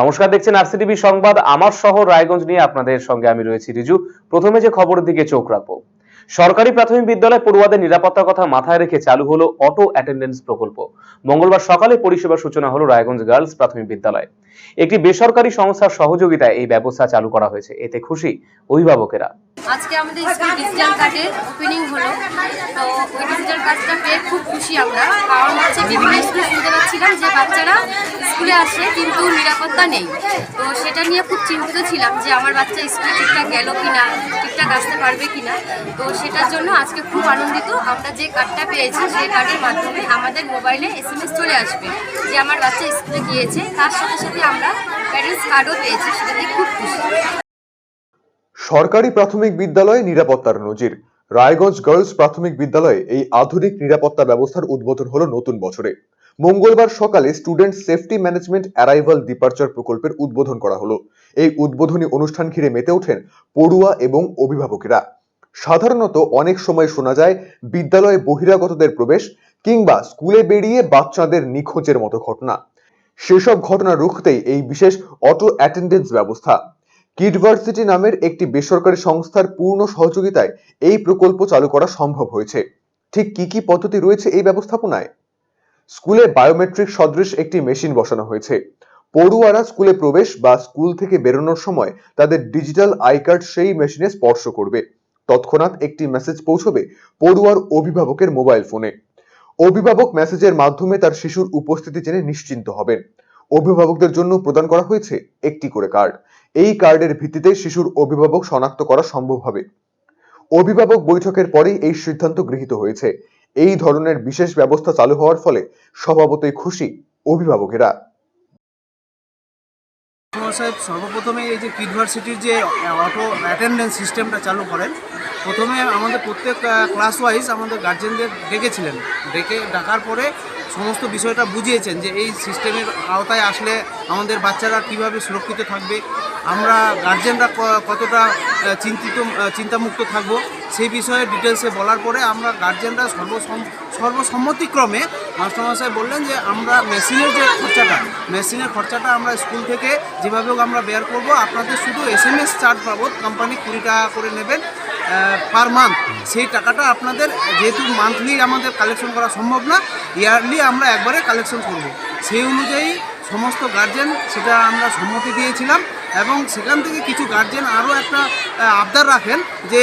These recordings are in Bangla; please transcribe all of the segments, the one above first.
নমস্কার, দেখছেন আর আরসিটিভি সংবাদ। আমার শহর রায়গঞ্জ নিয়ে আপনাদের সঙ্গে আমি রয়েছি রিজু। প্রথমে যে খবরের দিকে চোখ রাখব। সরকারি প্রাথমিক বিদ্যালয় পড়ুয়াদের নিরাপত্তার কথা মাথায় রেখে চালু হলো অটো অ্যাটেন্ডেন্স প্রকল্প। মঙ্গলবার সকালে পরিষেবা সূচনা হলো রায়গঞ্জ গার্লস প্রাথমিক বিদ্যালয়। একটি বেসরকারি সংস্থার সহযোগিতায় এই ব্যবস্থা চালু করা হয়েছে। এতে খুশি অভিভাবকেরা। আজকে আমাদের ডিজিটাল কার্ডের ওপেনিং হলো। তো ওই ডিজিটাল কার্ডটা পেয়ে খুব খুশি আমরা। কারণ হচ্ছে বিভিন্ন স্কুলে শুনতে পাচ্ছিলাম যে বাচ্চারা স্কুলে আসে কিন্তু নিরাপত্তা নেই। তো সেটা নিয়ে খুব চিন্তিত ছিলাম যে আমার বাচ্চা স্কুলে ঠিকঠাক গেল কি না ঠিকঠাক আসতে পারবে কি না তো সেটার জন্য আজকে খুব আনন্দিত। আমরা যে কার্ডটা পেয়েছি সেই কার্ডের মাধ্যমে আমাদের মোবাইলে এস চলে আসবে যে আমার বাচ্চা স্কুলে গিয়েছে। তার সাথে সাথে সরকারি প্রাথমিক বিদ্যালয়ে নিরাপত্তার নজির। রায়গঞ্জ গার্লস প্রাথমিক বিদ্যালয়ে এই আধুনিক নিরাপত্তা ব্যবস্থার উদ্বোধন হলো নতুন বছরে। মঙ্গলবার সকালে student safety management arrival departure প্রকল্পের উদ্বোধন করা হলো। এই উদ্বোধনী অনুষ্ঠান ঘিরে মেতে ওঠেন পড়ুয়া এবং অভিভাবকেরা। সাধারণত অনেক সময় শোনা যায়, বিদ্যালয়ে বহিরাগতদের প্রবেশ কিংবা স্কুলে বেরিয়ে বাচ্চাদের নিখোঁজের মতো ঘটনা। সেসব ঘটনা রুখতেই এই বিশেষ অটো অ্যাটেন্ডেন্স ব্যবস্থা। কিডভার্সিটি নামের একটি বেসরকারি সংস্থার পূর্ণ সহযোগিতায় এই প্রকল্প চালু করা সম্ভব হয়েছে। ঠিক কি কি পদ্ধতি রয়েছে এই ব্যবস্থাপনায়? স্কুলে বায়োমেট্রিক সদৃশ একটি মেশিন বসানো হয়েছে। পড়ুয়ারা স্কুলে প্রবেশ বা স্কুল থেকে বেরোনোর সময় তাদের ডিজিটাল আই কার্ড সেই মেশিনে স্পর্শ করবে। তৎক্ষণাৎ একটি মেসেজ পৌঁছবে পড়ুয়ার অভিভাবকের মোবাইল ফোনে। অভিভাবক মেসেজের মাধ্যমে তার শিশুর উপস্থিতি জেনে নিশ্চিন্ত হবেন। অভিভাবকদের জন্য প্রদান করা হয়েছে একটি করে কার্ড এই কার্ডের ভিত্তিতে শিশুর অভিভাবক শনাক্ত করা সম্ভব হবে। অভিভাবক বৈঠকের পরেই এই সিদ্ধান্ত গৃহীত হয়েছে। এই ধরনের বিশেষ ব্যবস্থা চালু হওয়ার ফলে স্বভাবতই খুশি অভিভাবকেরা। সাহেব, সর্বপ্রথমে এই যে কিডভার্সিটির যে অটো অ্যাটেন্ডেন্স সিস্টেমটা চালু করেন, প্রথমে আমাদের প্রত্যেক ক্লাস ওয়াইজ আমাদের গার্জেনদের ডেকেছিলেন। ডেকে ডাকার পরে সমস্ত বিষয়টা বুঝিয়েছেন যে এই সিস্টেমের আওতায় আসলে আমাদের বাচ্চারা কীভাবে সুরক্ষিত থাকবে, আমরা গার্জেনরা কতটা চিন্তিত চিন্তামুক্ত থাকব, সেই বিষয়ে ডিটেলসে বলার পরে আমরা গার্জেনরা সর্বসম সর্বসম্মতিক্রমে মাস্টারমশাই বললেন যে আমরা মেশিনের যে খরচাটা, মেশিনের খরচাটা আমরা স্কুল থেকে যেভাবে হোক আমরা বেয়ার করব। আপনাদের শুধু এস এম এস চার্জ বাবদ কোম্পানি কুড়ি টাকা করে নেবেন পার মান্থ সেই টাকাটা আপনাদের যেহেতু মান্থলি আমাদের কালেকশন করা সম্ভব না ইয়ারলি আমরা একবারে কালেকশন করব। সেই অনুযায়ী সমস্ত গার্জেন সেটা আমরা সম্মতি দিয়েছিলাম এবং সেখান থেকে কিছু গার্জেন আরও একটা আবদার রাখেন যে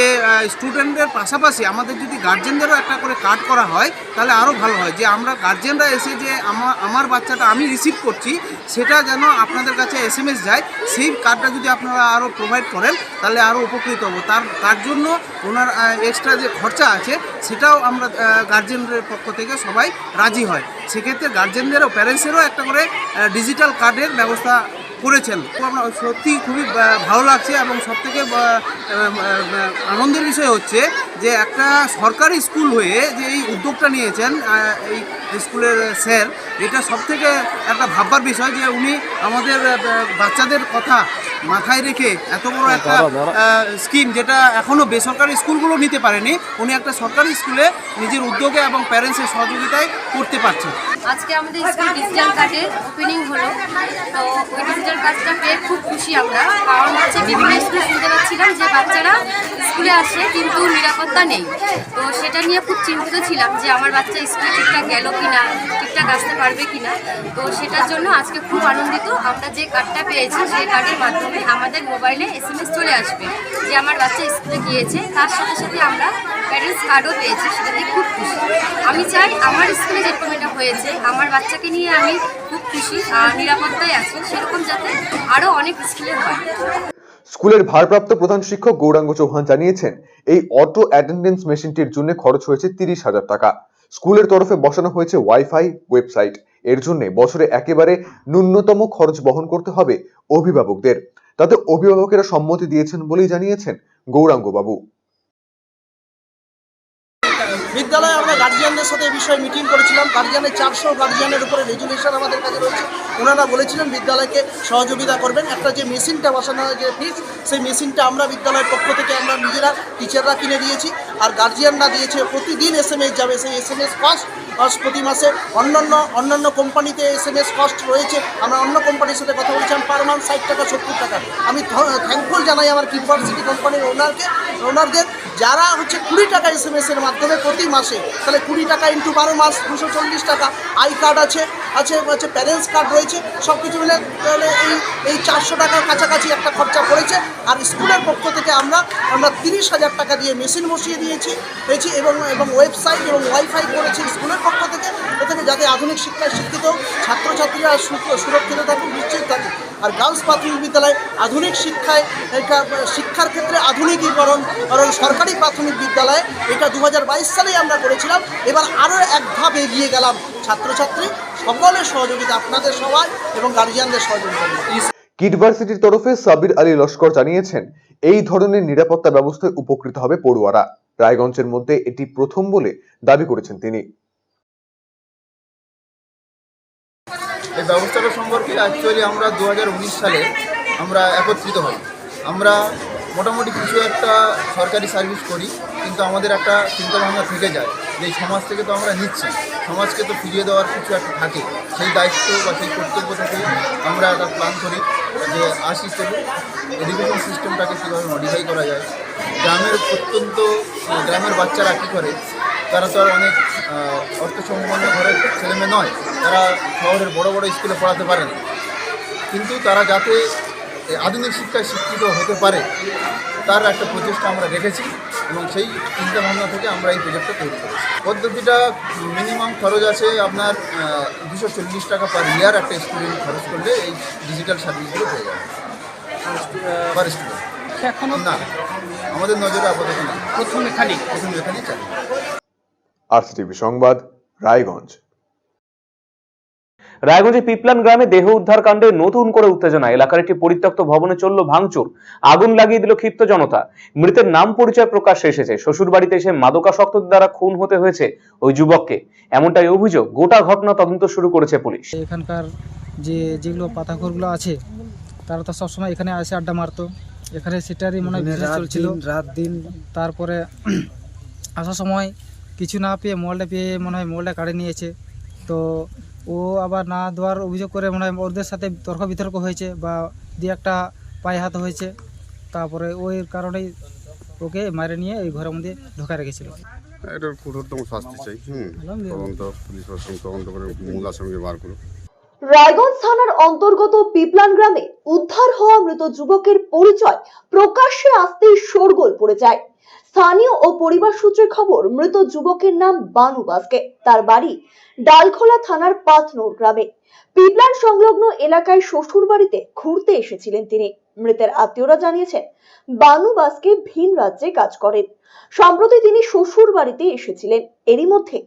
স্টুডেন্টদের পাশাপাশি আমাদের যদি গার্জেনদেরও একটা করে কার্ড করা হয়, তাহলে আরও ভালো হয়। যে আমরা গার্জেনরা এসে যে আমার আমার বাচ্চাটা আমি রিসিভ করছি, সেটা যেন আপনাদের কাছে এস এম এস যায়, সেই কার্ডটা যদি আপনারা আরও প্রোভাইড করেন, তাহলে আরও উপকৃত হব। তার তার জন্য ওনার এক্সট্রা যে খরচা আছে, সেটাও আমরা গার্জেনদের পক্ষ থেকে সবাই রাজি হয়। সেক্ষেত্রে গার্জেনদেরও প্যারেন্টসেরও একটা করে ডিজিটাল কার্ডের ব্যবস্থা করেছেন। তো আমরা সত্যি খুবই ভালো লাগছে এবং সবথেকে আহ, আহ, আনন্দের বিষয় হচ্ছে যে একটা সরকারি স্কুল হয়ে যে এই উদ্যোগটা নিয়েছেন এই স্কুলের স্যার এটা সব থেকে একটা ভাববার বিষয় যে উনি আমাদের বাচ্চাদের কথা মাথায় রেখে এত বড় একটা স্কিম যেটা এখনও বেসরকারি স্কুলগুলো নিতে পারেনি উনি একটা সরকারি স্কুলে নিজের উদ্যোগে এবং প্যারেন্টসের সহযোগিতায় করতে পারছেন আজকে আমাদের স্কুল ডিজিটাল কার্ডের ওপেনিং হলো। তো ওই ডিজিটাল কার্ডটা পেয়ে খুব খুশি আমরা। কারণ হচ্ছে বিভিন্ন স্কুলে শুনতে পাচ্ছিলাম যে বাচ্চারা স্কুলে আসে কিন্তু নিরাপত্তা নেই। তো সেটা নিয়ে খুব চিন্তিত ছিলাম যে আমার বাচ্চা স্কুলে ঠিকঠাক গেল কি না ঠিকঠাক আসতে পারবে কি না তো সেটার জন্য আজকে খুব আনন্দিত। আমরা যে কার্ডটা পেয়েছি সেই কার্ডের মাধ্যমে আমাদের মোবাইলে এস এম এস চলে আসবে যে আমার বাচ্চা স্কুলে গিয়েছে। তার সাথে সাথে আমরা প্যারেন্টস কার্ডও পেয়েছি সেটাতে খুব খুশি। আমি চাই আমার স্কুলে যেরকম এটা হয়েছে, আমার বাচ্চাকে নিয়ে আমি খুব খুশি, আর নিরাপত্তায় আছি, সেরকম যাতে আরও অনেক স্কুলে হয়। স্কুলের ভারপ্রাপ্ত প্রধান শিক্ষক গৌরাঙ্গ চৌহান জানিয়েছেন, এই অটো অ্যাটেন্ডেন্স মেশিনটির জন্য খরচ হয়েছে তিরিশ হাজার টাকা। স্কুলের তরফে বসানো হয়েছে ওয়াইফাই ওয়েবসাইট। এর জন্য বছরে একেবারে ন্যূনতম খরচ বহন করতে হবে অভিভাবকদের। তাতে অভিভাবকেরা সম্মতি দিয়েছেন বলেই জানিয়েছেন গৌরাঙ্গ বাবু বিদ্যালয়ে আমরা গার্জিয়ানদের সাথে এই বিষয়ে মিটিং করেছিলাম। গার্জিয়ানের চারশো গার্জিয়ানের উপরে রেজুলেশন আমাদের কাছে রয়েছে। ওনারা বলেছিলেন বিদ্যালয়কে সহযোগিতা করবেন। একটা যে মেশিনটা বসানো হয়, যে ফিস সেই মেশিনটা আমরা বিদ্যালয়ের পক্ষ থেকে আমরা নিজেরা টিচাররা কিনে দিয়েছি। আর গার্জিয়ানরা দিয়েছে, প্রতিদিন এস যাবে। সেই S M S cost cost প্রতি মাসে অন্যান্য অন্যান্য কোম্পানিতে এস এম এস কস্ট রয়েছে। আমরা অন্য কোম্পানির সাথে কথা বলেছিলাম পার মান্থ ষাট টাকা, সত্তর টাকা। আমি থ্যাঙ্কফুল জানাই আমার কিউনিভার্সিটি কোম্পানির ওনারকে ওনারদের যারা হচ্ছে কুড়ি টাকা এস এম এর মাধ্যমে প্রতি মাসে, তাহলে কুড়ি টাকা ইন্টু বারো মাস, দুশো চল্লিশ টাকা। আই কার্ড আছে আছে হচ্ছে প্যারেন্টস কার্ড রয়েছে সব কিছু মিলে তাহলে এই এই চারশো টাকার কাছাকাছি একটা খরচা পড়েছে। আর স্কুলের পক্ষ থেকে আমরা আমরা তিরিশ হাজার টাকা দিয়ে মেশিন বসিয়ে দিয়েছি, পেয়েছি এবং এবং ওয়েবসাইট এবং ওয়াইফাই করেছি স্কুলের পক্ষ থেকে। এ থেকে যাতে আধুনিক শিক্ষায় শিক্ষিত ছাত্রছাত্রীরা সুরক্ষিত থাকুক, নিশ্চিত থাকুক। আর গার্লস প্রাথমিক বিদ্যালয় আধুনিক শিক্ষায় শিক্ষার ক্ষেত্রে আধুনিকীকরণ, কারণ সরকারি প্রাথমিক বিদ্যালয়ে এটা দু সালেই আমরা করেছিলাম। এবার আরও এক ধাপ এগিয়ে গেলাম ছাত্রছাত্রী। সকলের সহযোগিতা আপনাদের সবাই এবং গার্জিয়ানদের সহযোগিতা কিডভার্সিটির তরফে সাবির আলী লস্কর জানিয়েছেন, এই ধরনের নিরাপত্তা ব্যবস্থায় উপকৃত হবে পড়ুয়ারা। রায়গঞ্জের মধ্যে এটি প্রথম বলে দাবি করেছেন তিনি। এই ব্যবস্থাটা সম্পর্কে অ্যাকচুয়ালি আমরা দু হাজার উনিশ সালে আমরা একত্রিত হই আমরা মোটামুটি কিছু একটা সরকারি সার্ভিস করি, কিন্তু আমাদের একটা চিন্তাভাবনা থেকে যায় যে সমাজ থেকে তো আমরা নিচ্ছি। সমাজকে তো ফিরিয়ে দেওয়ার কিছু একটা থাকে, সেই দায়িত্ব বা সেই কর্তব্য থেকে আমরা একটা প্ল্যান করি যে আসি চলুন এডুকেশন সিস্টেমটাকে কীভাবে মডিফাই করা যায়। গ্রামের অত্যন্ত, গ্রামের বাচ্চারা কী করে তারা তো আর অনেক অর্থ সম্পন্ন ঘরের ছেলেমেয়ে নয়। তারা শহরের বড় বড় স্কুলে পড়াতে পারে না। কিন্তু তারা যাতে আধুনিক শিক্ষায় শিক্ষিত হতে পারে তার একটা প্রচেষ্টা আমরা রেখেছি এবং সেই চিন্তাভাবনা থেকে আমরা এই প্রজেক্টটা তৈরি করেছি। পদ্ধতিটা মিনিমাম খরচ আছে আপনার দুশো চল্লিশ টাকা পার ইয়ার একটা স্টুডেন্ট খরচ করলে এই ডিজিটাল সার্ভিসগুলো পেয়ে যাবে। পার স্টুডেন্ট এখনও না আমাদের নজরে আপাতত না। প্রথম এখানেই? প্রথম এখানেই চালু। আরসিটিভি সংবাদ রায়গঞ্জ। রায়গঞ্জের পিপলান গ্রামে দেহ উদ্ধার কাণ্ডে নতুন করে উত্তেজনা। এলাকার একটি পরিত্যক্ত ভবনে চলল ভাঙচুর। আগুন লাগিয়ে দিল ক্ষিপ্ত জনতা। মৃতের নাম পরিচয় প্রকাশ্যে এসেছে। শ্বশুর বাড়িতে এসে মাদকাসক্তদের দ্বারা খুন হতে হয়েছে ওই যুবককে। এমনটাই অভিযোগ। গোটা ঘটনা তদন্ত শুরু করেছে পুলিশ। এখানকার যে যেগুলো পাতাখোরগুলো আছে তারা তো সবসময় এখানে আসে আড্ডা মারতো। এখানে সেটারই মনে হয় চলছিল। রাত দিন। তারপরে আসার সময় কিছু না পেয়ে মোবাইলটা পেয়ে মনে হয় মোবাইলটা কাড়ে নিয়েছে। তো ও আবার না দেওয়ার অভিযোগ করে মনে হয় ওদের সাথে তর্ক বিতর্ক হয়েছে বা দিয়ে একটা পায়ে হাত হয়েছে। তারপরে ওই কারণেই ওকে মারে নিয়ে এই ঘরের মধ্যে ঢোকা রেখেছিল। এটার কঠোরতম শাস্তি চাই হুম। তদন্ত পুলিশ প্রশাসন তদন্ত করে মূল আসামিকে বার করুক। রায়গঞ্জ থানার অন্তর্গত পিপলান গ্রামে উদ্ধার হওয়া মৃত যুবকের পরিচয় প্রকাশ্যে আসতেই শোরগোল পড়ে যায়। স্থানীয় ও পরিবার সূত্রে খবর, মৃত যুবকের নাম বানু বাসকে। তার বাড়ি ডালখোলা থানার পাথনোর গ্রামে। পিপলান সংলগ্ন এলাকায় শ্বশুর বাড়িতে ঘুরতে এসেছিলেন তিনি। মৃতের আত্মীয়রা জানিয়েছেন, বানু বাসকে ভিন রাজ্যে কাজ করেন। সম্প্রতি তিনি শ্বশুর বাড়িতে এসেছিলেন। এরই মধ্যে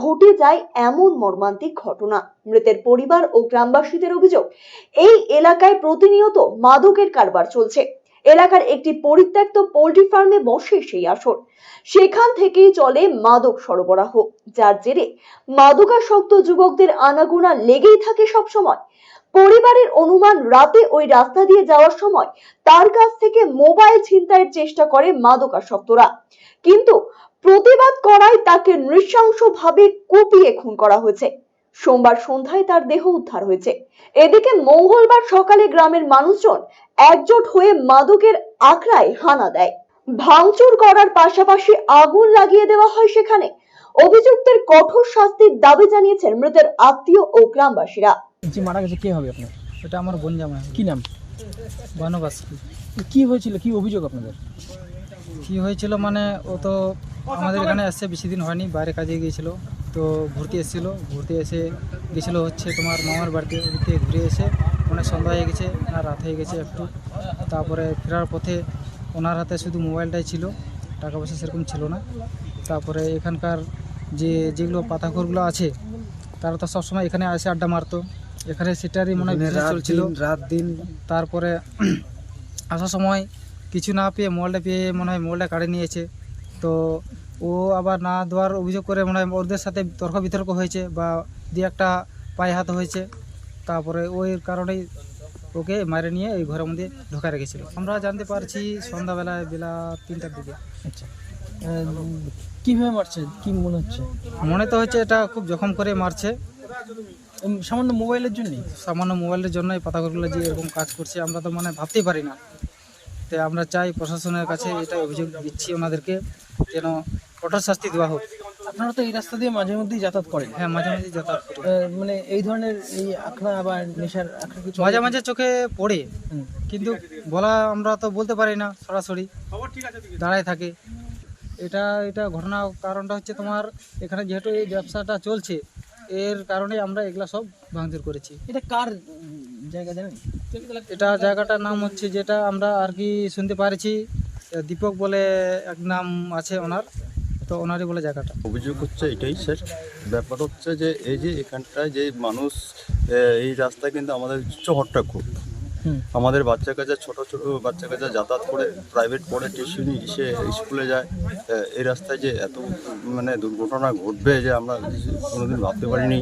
ঘটে যায় এমন মর্মান্তিক ঘটনা। মৃতের পরিবার ও গ্রামবাসীদের অভিযোগ, এই এলাকায় প্রতিনিয়ত মাদকের কারবার চলছে। এলাকার একটি পরিত্যক্ত পোল্ট্রি ফার্মে বসে সেই আসর। সেখান থেকেই চলে মাদক সরবরাহ। যার জেরে মাদকাসক্ত যুবকদের আনাগোনা লেগেই থাকে সব সময় পরিবারের অনুমান রাতে ওই রাস্তা দিয়ে যাওয়ার সময় তার কাছ থেকে মোবাইল ছিনতাইয়ের চেষ্টা করে মাদকাসক্তরা। কিন্তু প্রতিবাদ করায় তাকে নৃশংসভাবে কুপিয়ে খুন করা হয়েছে। সোমবার সন্ধ্যায় তার দেহ উদ্ধার হয়েছে। এদিকে মঙ্গলবার সকালে গ্রামের মানুষজন একজোট হয়ে মাদকের আখড়ায় হানা দেয়। ভাঙচুর করার পাশাপাশি আগুন লাগিয়ে দেওয়া হয় সেখানে। অভিযুক্তের কঠোর শাস্তির দাবি জানিয়েছেন মৃতের আত্মীয় ও গ্রামবাসীরা। যে মারা গেছে কে হবে আপনার? এটা আমার বোন জামাই কি নাম? বানবাস কি হয়েছিল? কি অভিযোগ আপনাদের? কি হয়েছিল মানে ও তো আমাদের এখানে আসছে বেশি দিন হয়নি বাইরে কাজে গিয়েছিল। তো ঘুরতে এসেছিল ঘুরতে এসে গেছিল হচ্ছে তোমার মামার বাড়িতে ওদিকে ঘুরে এসে অনেক সন্ধ্যা হয়ে গেছে আর রাত হয়ে গেছে একটু। তারপরে ফেরার পথে ওনার হাতে শুধু মোবাইলটাই ছিল টাকা পয়সা সেরকম ছিল না। তারপরে এখানকার যে যেগুলো পাতাখোরগুলো আছে তারা তো সবসময় এখানে আসে আড্ডা মারতো। এখানে সেটারই মনে হয় চলছিল। রাত দিন। তারপরে আসার সময় কিছু না পেয়ে মোবাইলটা পেয়ে মনে হয় মোবাইলটা কাড়ে নিয়েছে। তো ও আবার না দেওয়ার অভিযোগ করে মানে ওদের সাথে তর্ক বিতর্ক হয়েছে বা দু একটা পায়ে হাত হয়েছে। তারপরে ওই কারণেই ওকে মারে নিয়ে এই ঘরের মধ্যে ঢোকা রেখেছিল। আমরা জানতে পারছি সন্ধ্যাবেলায় বেলা তিনটার দিকে। আচ্ছা। কীভাবে মারছে? কি মনে হচ্ছে? মনে তো হচ্ছে এটা খুব জখম করে মারছে। সামান্য মোবাইলের জন্যই সামান্য মোবাইলের জন্যই পাতাগুলো যে এরকম কাজ করছে আমরা তো মানে ভাবতেই পারি না। তাই আমরা চাই প্রশাসনের কাছে এটা অভিযোগ দিচ্ছি ওনাদেরকে যেন কঠোর শাস্তি দেওয়া হোক। আপনারা তো এই রাস্তা দিয়ে মাঝে মধ্যেই যাতায়াত করেন। হ্যাঁ মাঝে মাঝে যাতায়াত করি। আহ, মানে এই ধরনের এই আখড়া বা নেশার আখড়া কিছু মাঝে মাঝে চোখে পড়ে হুম। কিন্তু বলা আমরা তো বলতে পারি না সরাসরি। দাঁড়ায় থাকে। এটা এটা ঘটনা কারণটা হচ্ছে তোমার এখানে যেহেতু এই ব্যবসাটা চলছে এর কারণে আমরা এগুলা সব ভাঙচুর করেছি। এটা কার উম, জায়গা জানেন? এটা জায়গাটার নাম হচ্ছে যেটা আমরা আর কি শুনতে পারছি দীপক বলে এক নাম আছে ওনার। তো ওনারই বলে জায়গাটা। অভিযোগ হচ্ছে এটাই স্যার। ব্যাপার হচ্ছে যে এই যে এখানটায় যে মানুষ এই রাস্তায় কিন্তু আমাদের চহরটা খুব। আমাদের বাচ্চা কাচ্চা ছোট ছোট বাচ্চা কাচ্চা যাতায়াত করে প্রাইভেট পড়ে টিউশনি এসে স্কুলে যায়। এই রাস্তায় যে এত মানে দুর্ঘটনা ঘটবে যে আমরা কোনোদিন ভাবতে পারিনি।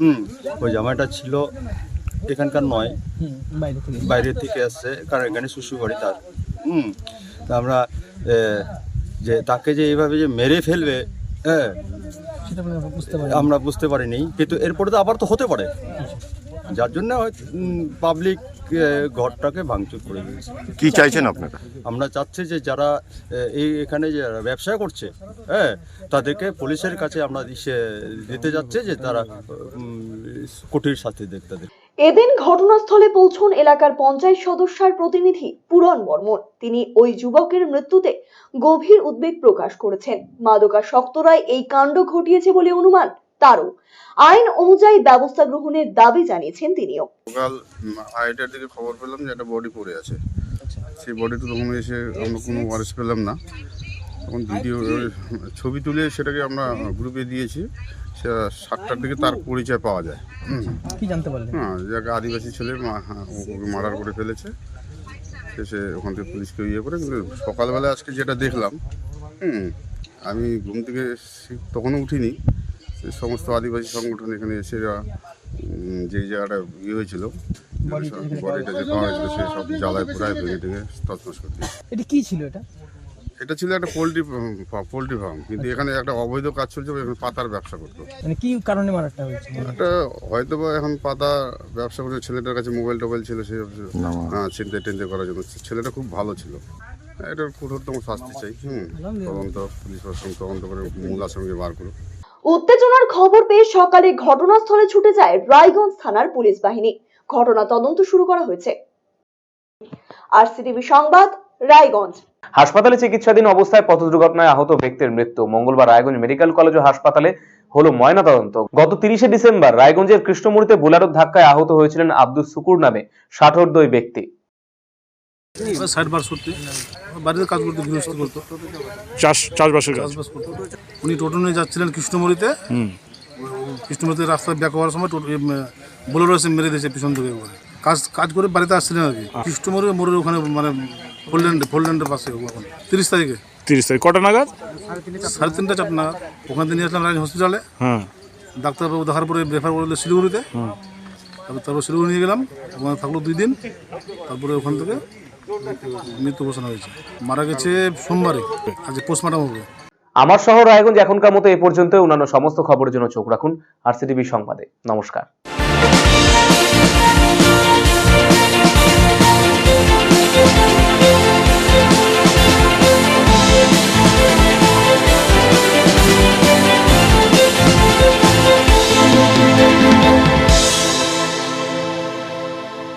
হুম ওই জামাইটা ছিল এখানকার নয়। বাইরে থেকে। আসছে কারণ এখানে শ্বশুর বাড়ি তার। হুম তা আমরা যে তাকে যে এইভাবে যে মেরে ফেলবে হ্যাঁ আমরা বুঝতে পারি আমরা পারিনি। কিন্তু এরপরে তো আবার তো হতে পারে। যার জন্য পাবলিক ঘরটাকে ভাঙচুর করে দিয়েছে। কি চাইছেন আপনারা? আমরা চাচ্ছি যে যারা এই এখানে যে ব্যবসা করছে হ্যাঁ তাদেরকে পুলিশের কাছে আমরা দিতে যাচ্ছে যে তারা কঠিন শাস্তি দেখ তাদের। এদিন ঘটনাস্থলে পৌঁছন এলাকার পঞ্চায়েত সদস্যার প্রতিনিধি পুরন বর্মন। তিনি ওই যুবকের মৃত্যুতে গভীর উদ্বেগ প্রকাশ করেছেন। মাদকাসক্তরাই এই কাণ্ড ঘটিয়েছে বলে অনুমান তারও। আইন অনুযায়ী ব্যবস্থা গ্রহণের দাবি জানিয়েছেন তিনিও। সকাল আড়াইটার দিকে খবর পেলাম যে একটা বডি পড়ে আছে। সেই বডিটা তখন এসে আমরা কোনো ওয়ারেস পেলাম না। তখন ভিডিও ছবি তুলে সেটাকে আমরা গ্রুপে দিয়েছি। সাতটার দিকে তার পরিচয় পাওয়া যায়। কি জানতে পারলেন? হ্যাঁ যে আদিবাসী ছেলে মা- হ্যাঁ, ওকে মার্ডার করে ফেলেছে। সে ওখান থেকে পুলিশকে ইয়ে করে কিন্তু সকালবেলা আজকে যেটা দেখলাম হুম আমি ঘুম থেকে তখনও উঠিনি। সমস্ত আদিবাসী সংগঠন এখানে এসে যে জায়গাটা ইয়ে হয়েছিল বডিটা যে পাওয়া হয়েছিল সে সব জ্বালায় পুরায় ভেঙে টেঙে তছনছ করে এটা কি ছিল এটা? এটা ছিল একটা পোলট্রি পোলট্রি ফার্ম কিন্তু এখানে একটা অবৈধ কাজ চলছে এখানে পাতার ব্যবসা করতো। মানে কি কারণে মারাটা হয়েছে? একটা হয়তো বা এখন পাতা ব্যবসা করে ছেলেটার কাছে মোবাইল টোবাইল ছিল সে হ্যাঁ চিন্তা টেন্তে করার জন্য। ছেলেটা খুব ভালো ছিল। এটার কঠোরতম শাস্তি চাই হুম। তদন্ত পুলিশ প্রশাসন তদন্ত করে মূল আসামিকে বার করুক। উত্তেজনার খবর পেয়ে সকালে ঘটনাস্থলে ছুটে যায় রায়গঞ্জ থানার পুলিশ বাহিনী। ঘটনা তদন্ত শুরু করা হয়েছে। আরসিটিভি সংবাদ রায়গঞ্জ। হাসপাতালে চিকিৎসাধীন অবস্থায় পথ দুর্ঘটনায় আহত ব্যক্তির মৃত্যু। মঙ্গলবার রায়গঞ্জ মেডিকেল কলেজ ও হাসপাতালে হলো ময়নাতদন্ত। গত তিরিশে ডিসেম্বর রায়গঞ্জের কৃষ্ণমূর্তিতে বোলারোর ধাক্কায় আহত হয়েছিলেন আব্দুল সুকুর নামে ষাটোর্ধ ওই ব্যক্তি। বাড়িতে কাজ করতে গৃহস্থ করতো চাষ চাষবাসের কাজ। করতো। উনি টোটো নিয়ে যাচ্ছিলেন কৃষ্ণমণিতে কৃষ্ণমণিতে রাস্তায় ব্যাক হওয়ার সময় টোটো বোলেরো এসে মেরে দিয়েছে পিছন থেকে। কাজ কাজ করে বাড়িতে আসছিলেন আর কি। কৃষ্ণমণি মোড়ের ওখানে মানে ফোল্ডল্যান্ডে ফোল্ডল্যান্ডের পাশে ওখানে। তিরিশ তারিখে। তিরিশ তারিখ। কটা নাগাদ? সাড়ে তিনটা চারটা নাগাদ। ওখান থেকে নিয়ে আসলাম রাজ হসপিটালে। হ্যাঁ। ডাক্তারবাবু দেখার পরে রেফার করল শিলিগুড়িতে। তারপর তারপর শিলিগুড়ি নিয়ে গেলাম। ওখানে থাকল দুই দিন। তারপরে ওখান থেকে মৃত্যু ঘোষণা হয়েছে। মারা গেছে সোমবারে। আজ পোস্টমর্টম হবে। আমার শহর রায়গঞ্জ এখনকার মতো এ পর্যন্ত অন্যান্য সমস্ত খবরের জন্য চোখ রাখুন। আরসিটিভি সংবাদে। নমস্কার।